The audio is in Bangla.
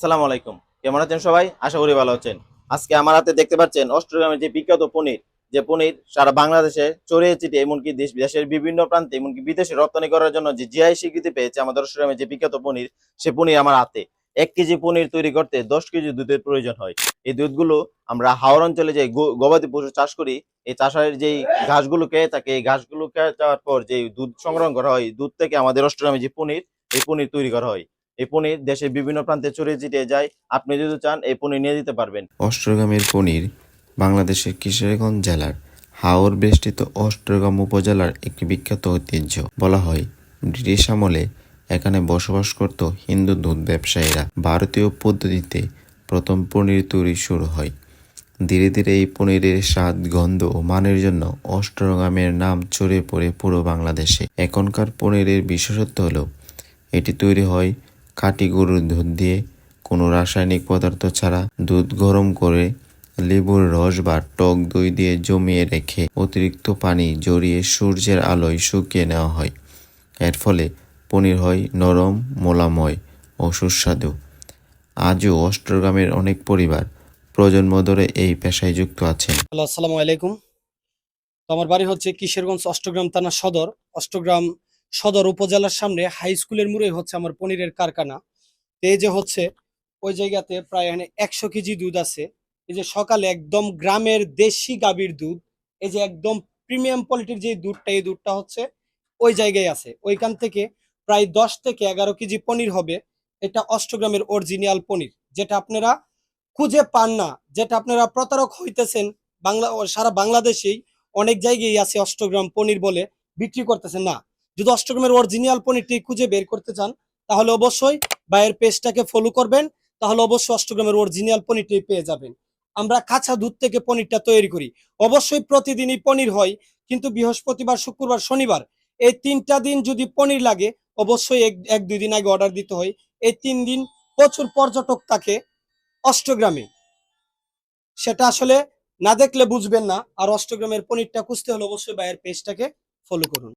সালাম আলাইকুম। কেমন আছেন সবাই? আশা করি ভালো আছেন। আজকে আমার হাতে দেখতে পাচ্ছেন অস্ট্রেলিয়ামের যে বিখ্যাত পনির, যে পনির সারা বাংলাদেশে চড়িয়ে ছিটিয়ে, এমনকি দেশ দেশের বিভিন্ন প্রান্তে, এমনকি বিদেশে রপ্তানি করার জন্য যে জিআই স্বীকৃতি পেয়েছে আমাদের অস্ট্রেলিয়ামের যে বিখ্যাত পনির, সে পনির আমার হাতে। এক কেজি পনির তৈরি করতে দশ কেজি দুধের প্রয়োজন হয়। এই দুধগুলো আমরা হাওড় অঞ্চলে যে গবাদি পশু চাষ করি, এই চাষের যেই ঘাসগুলো খেয়ে থাকে এই ঘাসগুলো খেয়ে যাওয়ার পর যে দুধ সংগ্রহ করা হয়, দুধ থেকে আমাদের অস্ট্রেলিয়ামে যে পনির, এই পনির তৈরি করা হয়। এই পনির দেশের বিভিন্ন প্রান্তে ছড়িয়ে ছিটিয়ে যায়। আপনি যদি চান, এই পনির নিয়ে দিতে পারবেন। অষ্টগ্রামের পনির বাংলাদেশের কিশোরগঞ্জ জেলার হাওর বেষ্টিত অষ্টগ্রাম উপজেলার একটি বিখ্যাত ঐতিহ্য। বলা হয়, ব্রিটিশ আমলে এখানে বসবাস করত হিন্দু দুধ ব্যবসায়ীরা। ভারতীয় পদ্ধতিতে প্রথম পনির তৈরি শুরু হয়। ধীরে ধীরে এই পনিরের স্বাদ, গন্ধ ও মানের জন্য অষ্টগ্রামের নাম ছড়িয়ে পড়ে পুরো বাংলাদেশে। এখনকার পনিরের বিশেষত্ব হলো, এটি তৈরি হয় খাঁটি গরুর দুধ দিয়ে কোনো রাসায়নিক পদার্থ ছাড়া দুধ গরম করে লেবুর রস বা টক দই দিয়ে জমিয়ে রেখে অতিরিক্ত পানি জড়িয়ে সূর্যের আলোয় শুকিয়ে নেওয়া হয়। এর ফলে পনির হয় নরম, মোলাময় ও সুস্বাদু। আজও অষ্টগ্রামের অনেক পরিবার প্রজন্ম ধরে এই পেশায় যুক্ত আছেন। আসসালামু আলাইকুম। আমার বাড়ি হচ্ছে কিশোরগঞ্জ অষ্টগ্রাম থানা সদর। অষ্টগ্রাম সদর উপজেলার সামনে হাই স্কুলের মুড়ে হচ্ছে আমার পনিরের কারখানা। এই যে হচ্ছে, ওই জায়গাতে প্রায় এখানে একশো কেজি দুধ আছে। এই যে সকালে একদম গ্রামের দেশি গাভীর দুধ, এই যে একদম প্রিমিয়াম কোয়ালিটির যে দুধটা, এই দুধটা হচ্ছে ওই জায়গায় আছে। ওইখান থেকে প্রায় দশ থেকে এগারো কেজি পনির হবে। এটা অষ্টগ্রামের অরিজিনাল পনির, যেটা আপনারা খুঁজে পান না। যেটা আপনারা প্রতারক হইতেছেন, বাংলা, সারা বাংলাদেশেই অনেক জায়গায় আছে অষ্টগ্রাম পনির বলে, বিক্রি করতেছেন না। যদি অষ্টগ্রামের অরিজিনাল পনিরটি খুঁজে বের করতে চান, তাহলে অবশ্যই বাইরের পেজটাকে ফলো করবেন, তাহলে অবশ্যই অষ্টগ্রামের অরিজিনাল পনিরটি পেয়ে যাবেন। আমরা কাঁচা দুধ থেকে পনিরটা তৈরি করি। অবশ্যই প্রতিদিনই পনির হয়, কিন্তু বৃহস্পতিবার, শুক্রবার, শনিবার এই তিনটা দিন যদি পনির লাগে, অবশ্যই এক এক, দুই দিন আগে অর্ডার দিতে হয়। এই তিন দিন প্রচুর পর্যটক থাকে অষ্টগ্রামে। সেটা আসলে না দেখলে বুঝবেন না, আর অষ্টগ্রামের পনিরটা খুঁজতে হলে অবশ্যই ভাইয়ের পেজটাকে ফলো করুন।